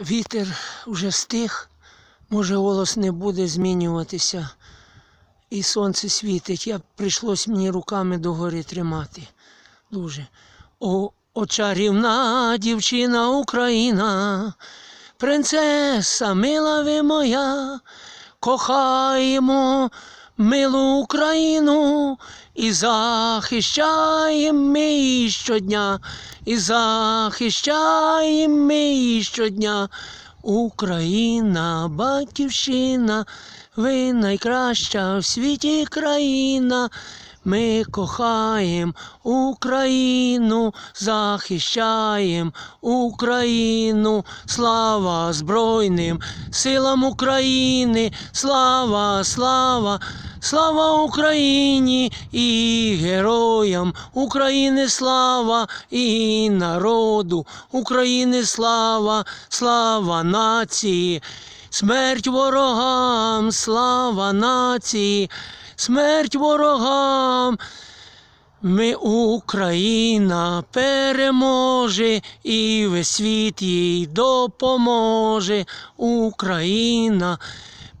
Вітер вже стих, може голос не буде змінюватися. І сонце світить. Я прийшлось мені руками догори тримати. Дуже. О, о дівчина Україна, принцеса мила ви моя, кохаємо милу Україну і захищаємо ми її щодня, і захищаємо ми її щодня. Україна, батьківщина, ви найкраща в світі країна. Ми кохаємо Україну, захищаємо Україну, слава Збройним силам України, слава, слава, слава Україні і героям України. Слава і народу України. Слава, слава нації. Смерть ворогам, слава нації, смерть ворогам. Ми Україна переможе і весь світ їй допоможе. Україна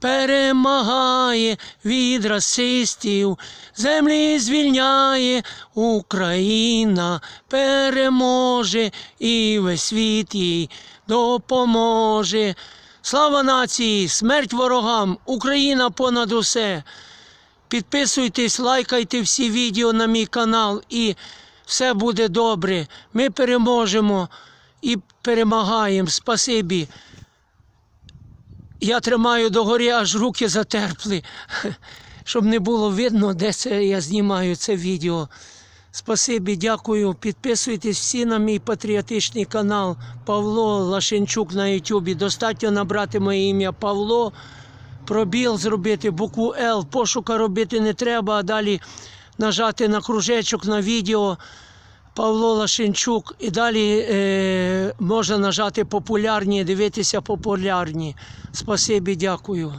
перемагає від расистів, землі звільняє. Україна переможе і весь світ їй допоможе. Слава нації, смерть ворогам, Україна понад усе. Підписуйтесь, лайкайте всі відео на мій канал і все буде добре. Ми переможемо і перемагаємо. Спасибі. Я тримаю догорі, аж руки затерпли, щоб не було видно, де це я знімаю це відео. Спасибі, дякую. Підписуйтесь всі на мій патріотичний канал Павло Лашенчук на Ютубі. Достатньо набрати моє ім'я Павло пробіл зробити, букву Л, пошука робити не треба, а далі нажати на кружечок на відео Павло Лашенчук. І далі е, можна нажати популярні, дивитися популярні. Спасибі, дякую.